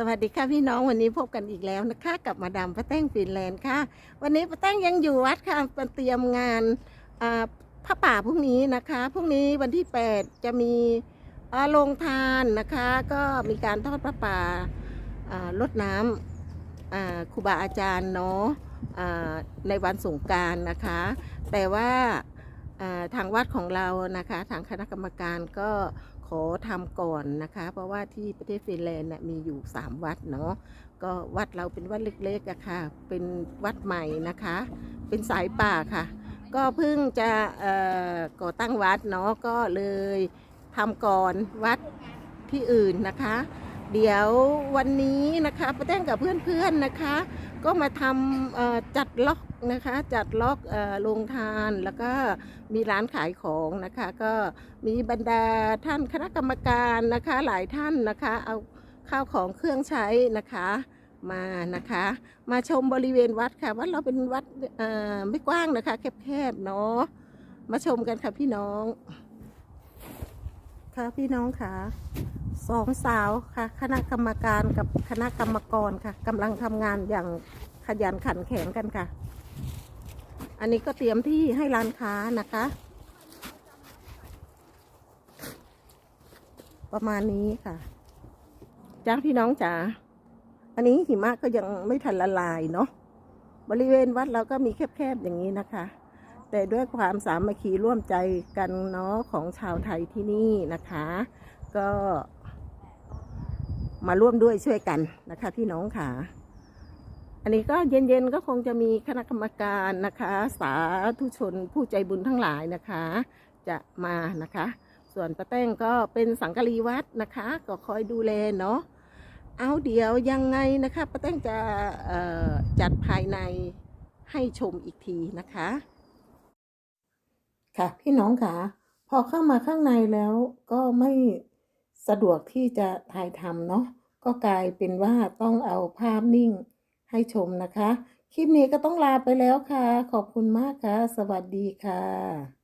สวัสดีค่ะพี่น้องวันนี้พบกันอีกแล้วนะคะกับมาดามป้าแต้งฟินแลนด์ค่ะ วันนี้ป้าแต้งยังอยู่วัดค่ะเตรียมงานพระป่าพรุ่งนี้นะคะพรุ่งนี้วันที่ 8 จะมีโรงทานนะคะ ก็มีการทอดพระป่าลดน้ำอ่าครูบาอาจารย์เนาะในวันสงการนะคะ แต่ว่าทางวัดของเรานะคะ ทางคณะกรรมการก็ ขอทำก่อนนะคะ เพราะว่าที่ประเทศฟินแลนด์น่ะมีอยู่ 3 วัดเนาะก็วัดเราเป็นวัดเล็กๆอะค่ะ เป็นวัดใหม่นะคะ เป็นสายป่าค่ะ ก็เพิ่งจะก่อตั้งวัดเนาะก็เลยทำก่อนวัดที่อื่นนะคะ เดี๋ยววันนี้นะคะป้าแต้งกับเพื่อนๆนะคะ ก็มาทำจัดล็อกนะคะ จัดล็อกโรงทานแล้วก็มีร้านขายของนะคะ ก็มีบรรดาท่านคณะกรรมการนะคะ หลายท่านนะคะเอาข้าวของเครื่องใช้นะคะมานะคะ มาชมบริเวณวัดค่ะวัดเราเป็นวัดไม่กว้างนะคะ แคบๆเนาะมาชมกันค่ะพี่น้อง ค่ะพี่น้องค่ะสองสาวค่ะ คณะกรรมการกับคณะกรรมกรค่ะกำลังทำงานอย่างขยันขันแข็งกันค่ะ อันนี้ก็เตรียมที่ให้ร้านค้านะคะ ประมาณนี้ค่ะจ้าพี่น้องจ๋าอันนี้หิมะก็ยังไม่ทันละลายเนาะบริเวณวัดเราก็มีแคบๆอย่างนี้นะคะ แต่ด้วยความสามัคคีร่วมใจกันเนาะของชาวไทยที่นี่นะคะ ก็มาร่วมด้วยช่วยกันนะคะพี่น้องค่ะ อันนี้ก็เย็นๆก็คงจะมีคณะกรรมการนะคะ สาธุชนผู้ใจบุญทั้งหลายนะคะ จะมานะคะ ส่วนป้าแต้งก็เป็นสังกะรีวัดนะคะ ก็คอยดูแลเนาะเอาเดี๋ยวยังไงนะคะป้าแต้งจะจัดภายในให้ชมอีกทีนะคะ ค่ะ พี่น้องค่ะ พอเข้ามาข้างในแล้วก็ไม่สะดวกที่จะถ่ายทำเนาะก็กลายเป็นว่าต้องเอาภาพนิ่งให้ชมนะคะ คลิปนี้ก็ต้องลาไปแล้วค่ะ ขอบคุณมากค่ะ สวัสดีค่ะ